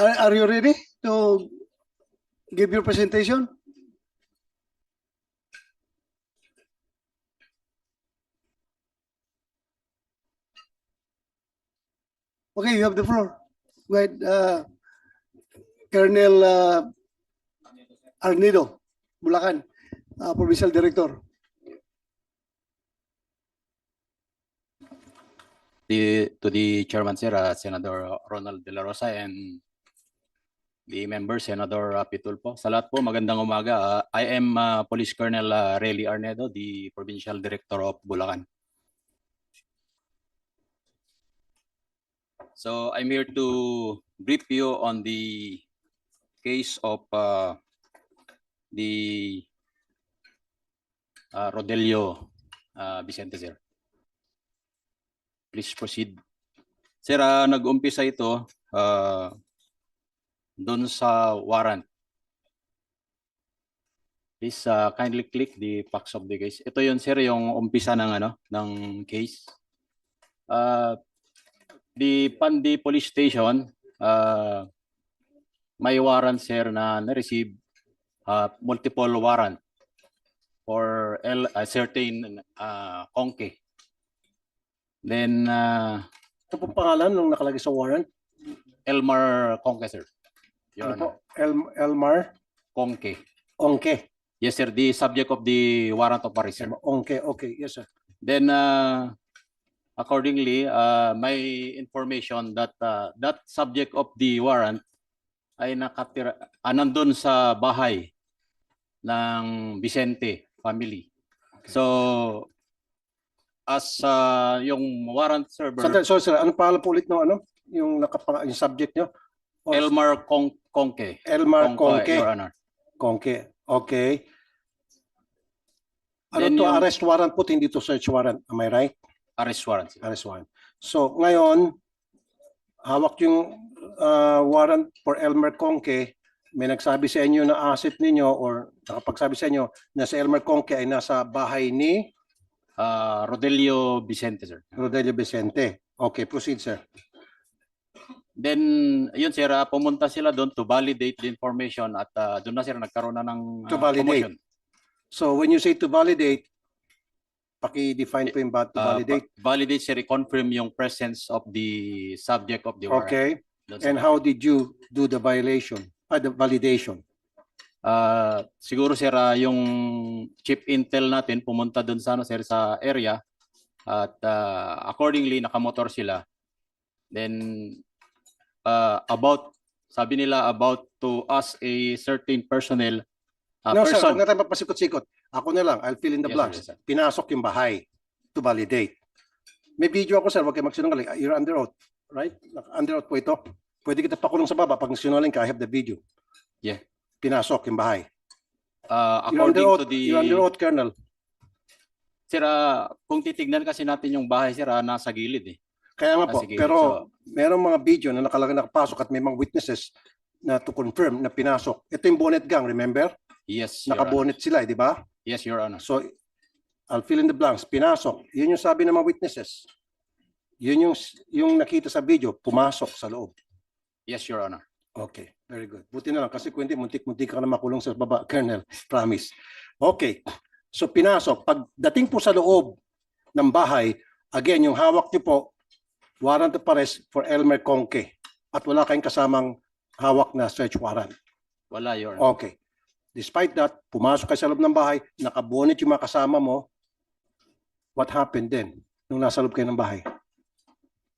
Are, are you ready to give your presentation? Okay, you have the floor. Go uh, Colonel uh, Arnido, Bulacan, uh, Provincial Director. the to the chairman sir, uh, Senator Ronald De La Rosa and the member Senator uh, Pitulpo. Sa lahat po, magandang umaga. Uh, I am uh, Police Colonel uh, Relly Arnedo, the Provincial Director of Bulacan. So I'm here to brief you on the case of uh, the uh, Rodelio uh, Vicente sir. Please proceed. Sir, ah, nag-umpisa ito ah, doon sa warrant. Please ah, kindly click the facts of the case. Ito yun sir, yung umpisa ng ano ng case. Ah, the Pandi Police Station ah, may warrant sir na na-receive ah, multiple warrant for L, a certain ah, Conke. Then uh, Ito pong pangalan nung nakalagay sa warrant. Elmar Conque, sir. Your Ano po? Honor. El, Elmar Conque. Onke. Yes, sir. The subject of the warrant of arrest, sir. Onke, okay, yes sir. Then, uh, accordingly, uh, may information that uh, that subject of the warrant ay nakatira, ah, nandun sa bahay ng Vicente family. So, as uh, yung warrant server, Sandali, sorry sir, anong pangalan po ulit ng ano? Yung, nakapang, yung subject nyo? O- Elmar Con Conque. Elmar. Your Honor. Conke, okay. Ano Then to, yung- arrest warrant po, hindi to search warrant. Am I right? Arrest warrant. sir. Arrest warrant. So, ngayon, hawak yung uh, warrant for Elmer Conke. May nagsabi sa inyo na asset ninyo or nakapagsabi sa inyo na si Elmer Conke ay nasa bahay ni Uh, Rodelio Vicente, sir. Rodelio Vicente. Okay, proceed sir. Then, yun sir, ah, pumunta sila doon to validate the information at ah, doon na sir nagkaroon na ng To ah, validate. commotion. So, when you say to validate, paki-define po yung ba- to validate. pa- validate sir, confirm yung presence of the subject of the warrant. Okay, Doon sa- and how did you do the violation, ah, the validation? Ah, siguro sir, ah, yung chief intel natin pumunta doon sa ano sir sa area at ah, accordingly nakamotor sila. Then ah, about sabi nila about to us a certain personnel ah, No, sir, person. huwag na tayo papasikot-sikot. Ako na lang, I'll fill in the Yes, sir, blanks. yes, sir. Pinasok yung bahay to validate. May video ako, sir. Huwag kayo magsinungaling. You're under oath, right? Under oath po ito. Pwede kita pakulong sa baba pag sinungaling ka. I have the video. Yeah. Pinasok yung bahay. Ah, You're under according oath, to the you're under oath, Colonel. Sir, ah, kung titignan kasi natin yung bahay sir, ah, nasa gilid eh. Kaya nga Ah, po, sige. pero merong mga video na nakalagay nakapasok at may mga witnesses na to confirm na pinasok. Ito yung bonnet gang, remember? Yes, Your Honor. Nakabonet sila, eh, di ba? Yes, Your Honor. So, I'll fill in the blanks. Pinasok. Yun yung sabi ng mga witnesses. Yun yung, yung nakita sa video, pumasok sa loob. Yes, Your Honor. Okay, very good. Buti na lang kasi kung hindi, muntik-muntik ka na makulong sa baba, Colonel. Promise. Okay. So, pinasok. Pagdating po sa loob ng bahay, again, yung hawak niyo po, warrant of arrest for Elmer Conke. At wala kayong kasamang hawak na search warrant. Wala, Your Honor. Okay. Despite that, pumasok kayo sa loob ng bahay, nakabonit yung mga kasama mo. What happened then nung nasa loob kayo ng bahay?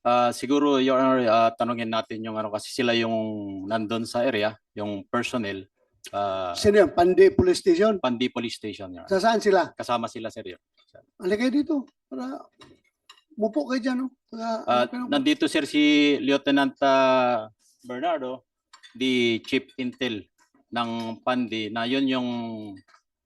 Ah, siguro, Your Honor, ah, tanungin natin yung ano kasi sila yung nandun sa area, yung personnel, ah, Sino yan? Pandi Police Station? Pandi Police Station. Your Honor. Sa saan sila? Kasama sila, sir. Your- Halika kayo dito. Para mupo kayo dyan. No? Para, Ah, ano, nandito, sir, si Lieutenant ah, Bernardo, the Chief Intel ng Pandi, na yun yung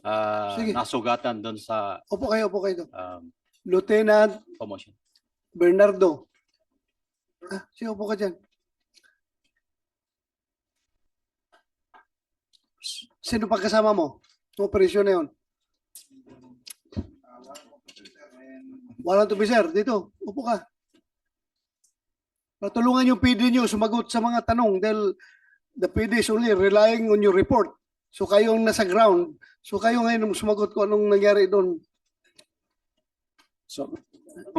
ah, Sige. nasugatan doon sa upo kayo, upo kayo. doon. um, Lieutenant commotion. Bernardo. Ah, sige, upo ka dyan. S- Sino pa kasama mo? Sa operasyon na yun? Walang officer, dito. Upo ka. Patulungan yung PD nyo sumagot sa mga tanong dahil the PD is only relying on your report. So kayong nasa ground. So kayo ngayon ang sumagot kung anong nangyari doon. So,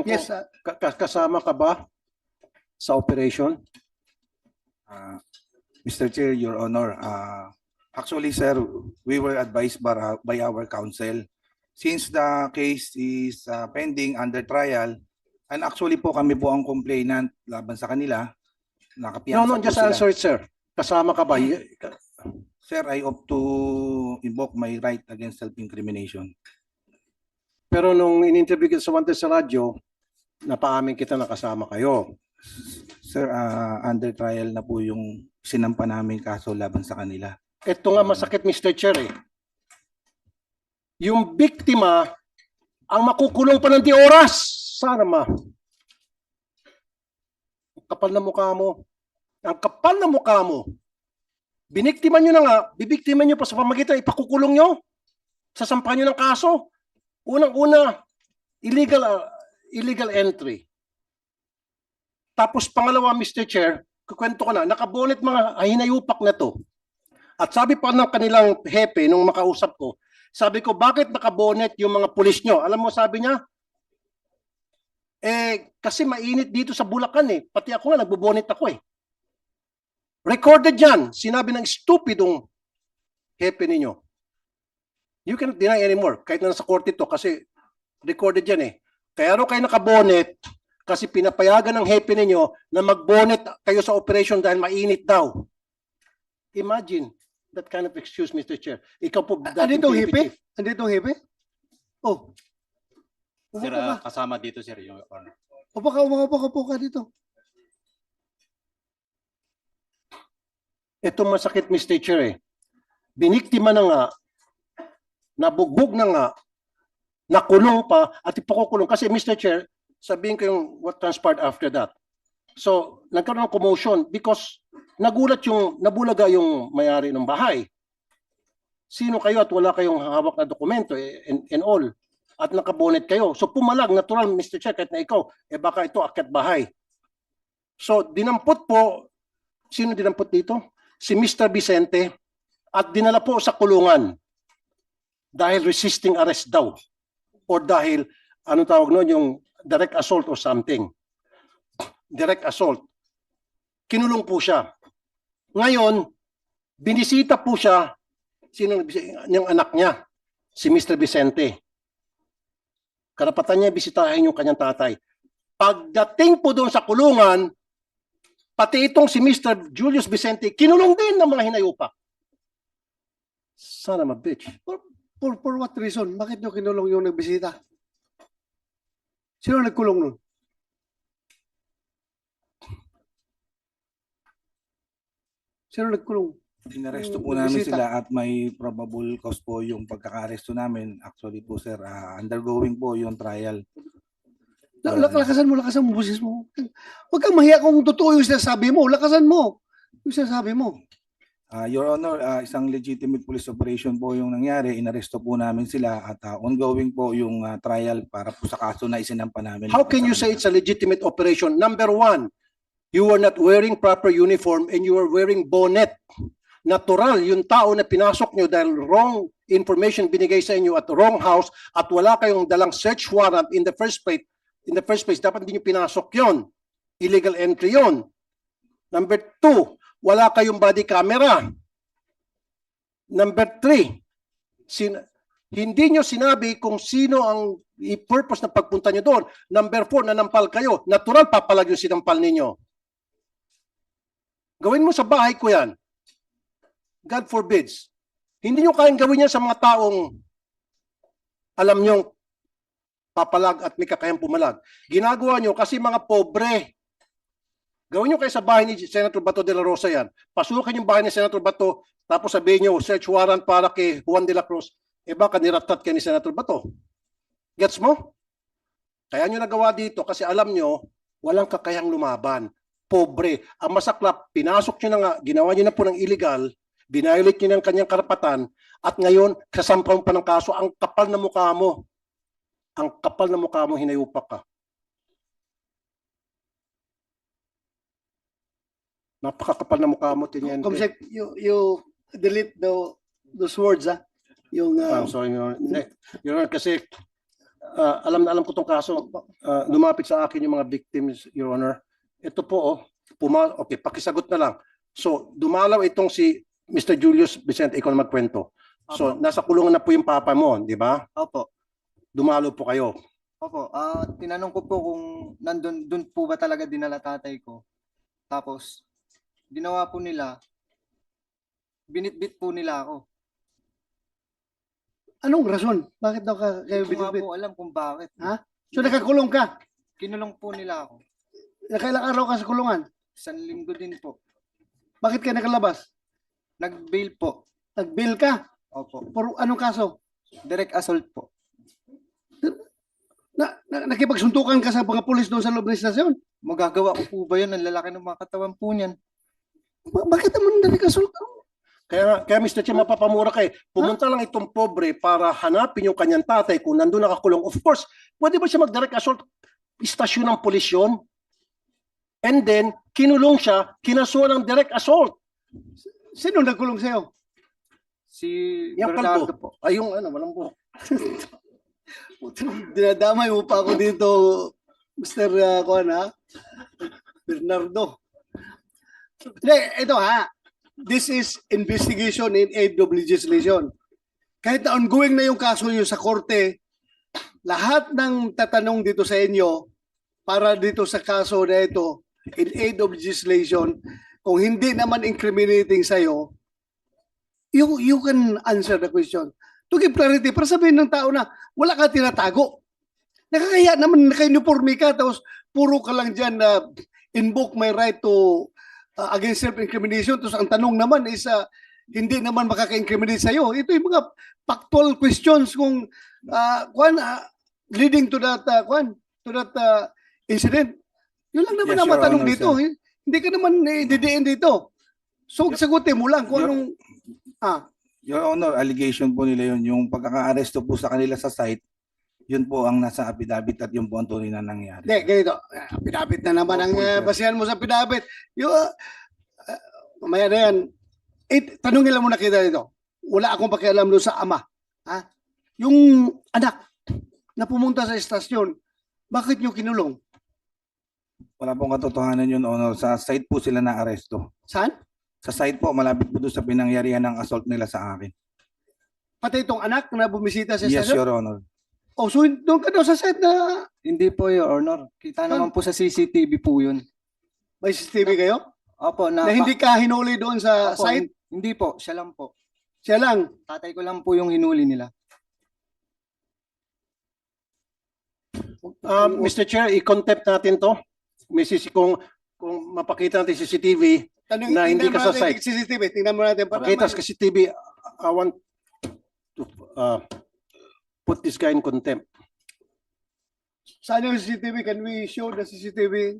Yes, ah, ka- ka- kasama ka ba sa operation? Uh, Mr. Chair, Your Honor, uh, actually, sir, we were advised by, our- by our counsel. Since the case is uh, pending under trial, and actually po kami po ang complainant laban sa kanila, No, nakapiyansa no, po just sila. answer it, sir. Kasama ka ba? Y- ka- Sir, I opt to invoke my right against self-incrimination. Pero nung in-interview kita sa Wanted sa radyo, napaamin kita na kasama kayo. Sir, uh, under trial na po yung sinampa namin kaso laban sa kanila. Ito nga masakit, Mr. Chair eh. Yung biktima, ang makukulong pa ng di oras. Sana ma. Ang kapal na mukha mo. Ang kapal na mukha mo. Biniktima nyo na nga, bibiktima nyo pa sa pamagitan, ipakukulong nyo. Sasampahan nyo ng kaso. Unang-una, illegal ah, illegal entry. Tapos pangalawa, Mr. Chair, kukwento ko na, nakabonet mga hinayupak na to. At sabi pa ng kanilang hepe nung makausap ko, sabi ko, bakit nakabonet yung mga pulis nyo? Alam mo, sabi niya, eh, kasi mainit dito sa Bulacan eh. Pati ako nga, nagbobonet ako eh. Recorded yan. Sinabi ng stupidong hepe ninyo. You cannot deny anymore. Kahit na nasa korte to kasi recorded yan eh. Kaya raw kayo nakabonet kasi pinapayagan ng hepe ninyo na magbonet kayo sa operation dahil mainit daw. Imagine that kind of excuse, Mr. Chair. Ikaw po, dating andito PNP hipe? chief. Andito hepe? Oh. Upo Sir, ka ba? ah, kasama dito, sir, yung honor. Upo ka, upo ka, upo ka, upo ka dito. Ito masakit, Mr. Chair eh. Biniktima na nga, nabugbog na nga, nakulong pa, at ipakukulong. Kasi, Mr. Chair, sabihin ko yung what transpired after that. So, nagkaroon ng commotion because nagulat yung, nabulaga yung mayari ng bahay. Sino kayo at wala kayong hawak na dokumento eh, and, and all. At nakabonet kayo. So, pumalag, natural, Mr. Chair, kahit na ikaw, eh baka ito akyat bahay. So, dinampot po, sino dinampot dito? Si Mr. Vicente at dinala po sa kulungan dahil resisting arrest daw or dahil ano tawag noon yung direct assault or something. Direct assault. Kinulong po siya. Ngayon, binisita po siya sino yung anak niya, si Mr. Vicente. Karapatan niya bisitahin yung kanyang tatay. Pagdating po doon sa kulungan, pati itong si Mr. Julius Vicente, kinulong din ng mga hinayupak. Son of a bitch. For, for what reason? Bakit nyo kinulong yung nagbisita? Sino nagkulong nun? Sino nagkulong? Inaresto po namin bisita. sila at may probable cause po yung pagkaka-aresto namin. Actually po sir, ah, undergoing po yung trial. La- la- Lakasan mo, lakasan mo, busis mo. Huwag kang mahiya kung totoo yung sinasabi mo. Lakasan mo. Yung sinasabi mo. Ah, Your Honor, ah, isang legitimate police operation po yung nangyari. Inaresto po namin sila at ah, ongoing po yung ah, trial para po sa kaso na isinampa namin. How can you say it's a legitimate operation? Number one, you were not wearing proper uniform and you were wearing bonnet. Natural, yung tao na pinasok nyo dahil wrong information binigay sa inyo at wrong house at wala kayong dalang search warrant in the first place, in the first place, dapat hindi nyo pinasok yon. Illegal entry yon. Number two, wala kayong body camera. Number three, sin hindi nyo sinabi kung sino ang i-purpose na pagpunta nyo doon. Number four, nanampal kayo. Natural, papalag yung sinampal ninyo. Gawin mo sa bahay ko yan. God forbids. Hindi nyo kayang gawin yan sa mga taong alam nyo papalag at may kakayang pumalag. Ginagawa nyo kasi mga pobre. Gawin nyo kayo sa bahay ni Senator Bato de la Rosa yan. Pasukin yung bahay ni Senator Bato, tapos sabihin nyo, search warrant para kay Juan de la Cruz. Eh baka niratat kayo ni Senator Bato. Gets mo? Kaya nyo nagawa dito kasi alam nyo, walang kakayang lumaban. Pobre. Ang masaklap, pinasok nyo na nga, ginawa nyo na po ng illegal, biniolet nyo ng kanyang karapatan, at ngayon, kasampang pa ng kaso, ang kapal na mukha mo. Ang kapal na mukha mo, hinayupak ka. Napakakapal na mukha mo, Tiniente. Comsec, you, you delete the, those words, ah. Yung, ah, I'm sorry, Your Honor. Your Honor, kasi ah, alam na alam ko tong kaso. Ah, lumapit sa akin yung mga victims, Your Honor. Ito po, oh, puma okay, pakisagot na lang. So, dumalaw itong si Mr. Julius Vicente, ikaw na magkwento. So, nasa kulungan na po yung papa mo, di ba? Opo. Dumalo po kayo. Opo. Ah, tinanong ko po kung nandun dun po ba talaga dinala tatay ko. Tapos ginawa po nila binitbit po nila ako. anong rason? Bakit daw ka kayo Hindi ko nga binibit? po alam kung bakit. Ha? So nakakulong ka? Kinulong po nila ako. Nakailang araw ka sa kulungan? Isang linggo din po. Bakit ka nakalabas? Nag-bail po. Nag-bail ka? Opo. Por anong kaso? Direct assault po. Na, na, nakipagsuntukan ka sa mga pulis doon sa loob ng istasyon? Magagawa ko po ba yun? Ang lalaki ng mga katawan po niyan. Ba- bakit naman nalikasul ka? Kaya, kaya Mr. Che, mapapamura kay pumunta lang itong pobre para hanapin yung kanyang tatay kung nandun nakakulong. Of course, pwede ba siya mag-direct assault? Istasyon ng pulis yun. And then, kinulong siya, kinasuhan ng direct assault. Sino nagkulong sa'yo? Si Yung Bernardo kalbo. po. Ay, yung ano, walang buhok. Dinadamay mo pa ako dito, Mr. Uh, Kuan, ha? Bernardo. Hindi, ito ha. This is investigation in aid of legislation. Kahit na ongoing na yung kaso yun sa korte, lahat ng tatanong dito sa inyo para dito sa kaso na ito in aid of legislation, kung hindi naman incriminating sa'yo, you, you can answer the question. To give clarity, para sabihin ng tao na wala ka tinatago. Nakakaya naman naka-uniforme ka, tapos puro ka lang dyan na invoke my right to uh, against self-incrimination. Tapos ang tanong naman is uh, hindi naman makaka-incriminate sa'yo. Ito yung mga factual questions kung uh, kwan, uh, leading to that, uh, kwan, to that uh, incident. Yun lang naman Yes, ang matanong Honor, dito. eh. Hindi ka naman eh, didiin dito. So, sagutin mo lang kung Your- anong... Ah, Your Honor, allegation po nila yun, yung pagkaka-aresto po sa kanila sa site, yun po ang nasa affidavit at yung po ang tunay na nangyari. Hindi, ganito. Pinapit na naman ang uh, sir. basihan mo sa pinapit. Yung, uh, uh, mamaya na yan. Eh, tanungin lang muna kita dito. Wala akong pakialam doon sa ama. Ha? Yung anak na pumunta sa estasyon, bakit nyo kinulong? Wala pong katotohanan yun, Honor. Sa site po sila na-aresto. Saan? Sa site po, malapit po doon sa pinangyarihan ng assault nila sa akin. Pati itong anak na bumisita sa Yes? Your Honor. O, so doon ka daw sa set na Hindi po, Your Honor. Kita naman po sa CCTV po yun. may CCTV kayo? Opo, na, Na hindi ka hinuli doon sa Opo, site? hin- Hindi po, siya lang po. Siya lang. Tatay ko lang po yung hinuli nila. Um, Mr. Chair, i-contempt natin to. Mrs. Kung, kung mapakita natin CCTV, Tanong, na hindi ka sa site. CCTV. Tingnan mo natin. para Pakita sa CCTV, I want to uh, put this guy in contempt. Saan yung CCTV? Can we show the CCTV?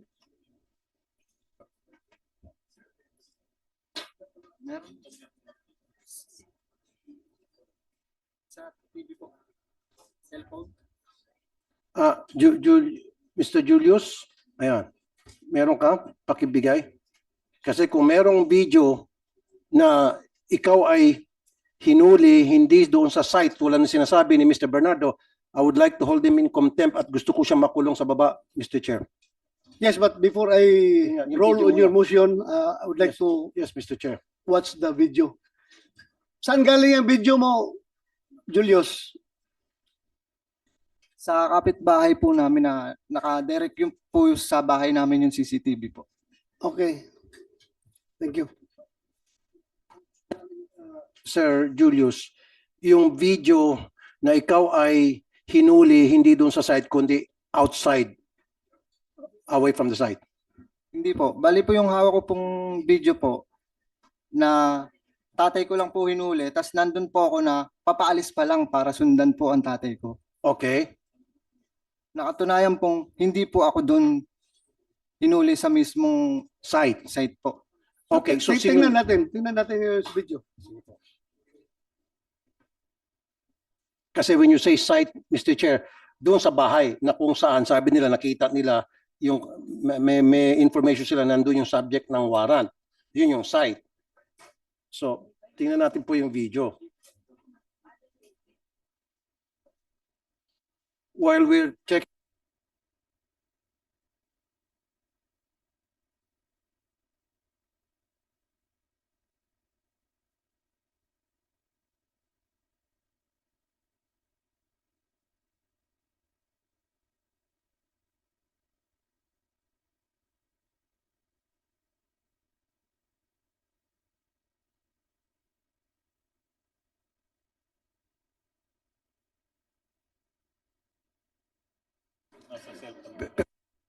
Meron. Sa TV po. Cellphone. Ah, Ju- Ju- Mr. Julius, ayan. Meron ka pakibigay? Kasi kung merong video na ikaw ay hinuli hindi doon sa site tulad ng sinasabi ni Mr. Bernardo, I would like to hold him in contempt at gusto ko siyang makulong sa baba, Mr. Chair. Yes, but before I yung roll on your motion, uh, I would like Yes. to Yes, Mr. Chair. watch the video. Saan galing ang video mo, Julius? Sa kapitbahay po namin na naka-direct yung po sa bahay namin yung CCTV po. Okay. Thank you. Sir Julius, yung video na ikaw ay hinuli hindi doon sa site kundi outside, away from the site. Hindi po. Bali po yung hawak ko pong video po na tatay ko lang po hinuli tas nandun po ako na papaalis pa lang para sundan po ang tatay ko. Okay? Nakatunayan pong hindi po ako doon hinuli sa mismong Site. site po. Okay, so Ting- tingnan sino, natin. Tingnan natin yung video. kasi when you say site, Mr. Chair, doon sa bahay na kung saan sabi nila nakita nila yung may, may information sila nandun yung subject ng warrant. Yun yung site. So, tingnan natin po yung video. While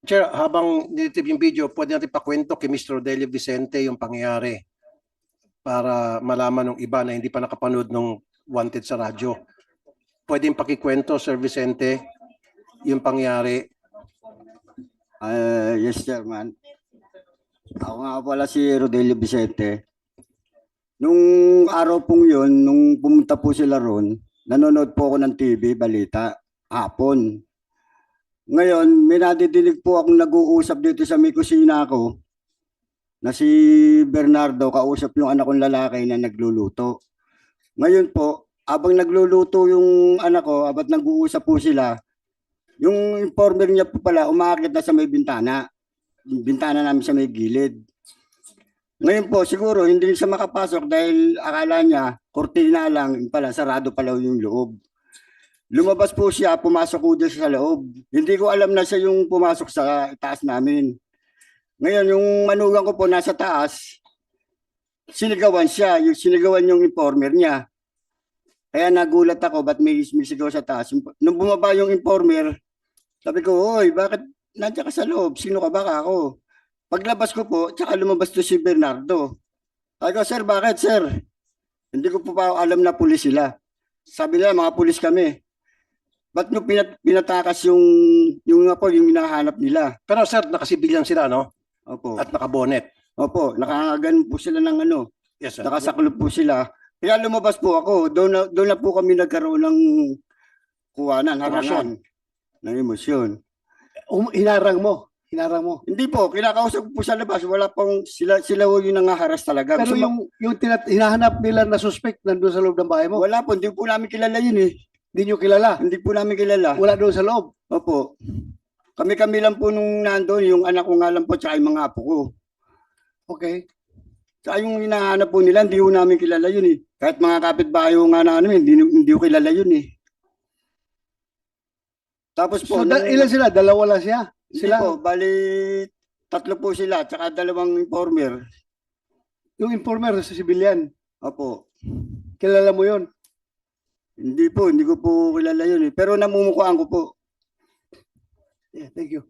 Chair, habang nilitip yung video, pwede natin pakwento kay Mr. Rodelio Vicente yung pangyayari para malaman ng iba na hindi pa nakapanood ng wanted sa radyo. Pwede yung pakikwento, Sir Vicente, yung pangyayari. Ah, yes, Chairman. Ako nga pala si Rodelio Vicente. Nung araw pong yun, nung pumunta po sila ron, nanonood po ako ng TV, balita, hapon. Ngayon, may nadidinig po akong nag-uusap dito sa may kusina ko na si Bernardo kausap yung anak kong lalaki na nagluluto. Ngayon po, abang nagluluto yung anak ko, abat nag-uusap po sila, yung informer niya po pala, umakit na sa may bintana. Bintana namin sa may gilid. Ngayon po, siguro hindi siya makapasok dahil akala niya, kortina lang, pala, sarado pala yung loob. Lumabas po siya, pumasok po dyan sa loob. Hindi ko alam na siya yung pumasok sa taas namin. Ngayon, yung manugang ko po nasa taas, sinigawan siya, yung sinigawan yung informer niya. Kaya nagulat ako, ba't may sumisigaw sa taas? Nung bumaba yung informer, sabi ko, oy, bakit nandiyan ka sa loob? Sino ka ba ako? Paglabas ko po, tsaka lumabas to si Bernardo. Sabi ko, sir, bakit, sir? Hindi ko po pa alam na pulis sila. Sabi nila, mga pulis kami. Ba't nyo pinat pinatakas yung, yung nga po, yung hinahanap nila? Pero sir, nakasibilyan sila, no? Opo. At nakabonet. Opo, nakagan po sila ng ano, Yes, sir. nakasaklo po sila. Kaya lumabas po ako, doon na, doon na po kami nagkaroon ng kuwanan, harangan, ng emosyon. Um, hinarang mo. Hinarang mo. Hindi po, kinakausap ko po sa labas, wala pong sila sila ho yung nangaharas talaga. Pero Gusto yung, yung tinat- hinahanap nila na suspect nandun sa loob ng bahay mo, wala po, hindi po namin kilala yun eh. Hindi nyo kilala. Hindi po namin kilala. Wala doon sa loob. Opo. Kami-kami lang po nung nandoon, yung anak ko nga lang po, tsaka yung mga apo ko. Okay. Tsaka yung hinahanap po nila, hindi po namin kilala yun eh. Kahit mga kapitbahay ko nga na ano, hindi, hindi ko kilala yun eh. Tapos po, So, da- nung- ilan sila? Dalawa lang siya? Hindi Sila? po, bali tatlo po sila, tsaka dalawang informer. Yung informer sa civilian. Opo. Kilala mo yon Hindi po, hindi ko po kilala yun eh. Pero namumukhaan ko po. Yeah, thank you.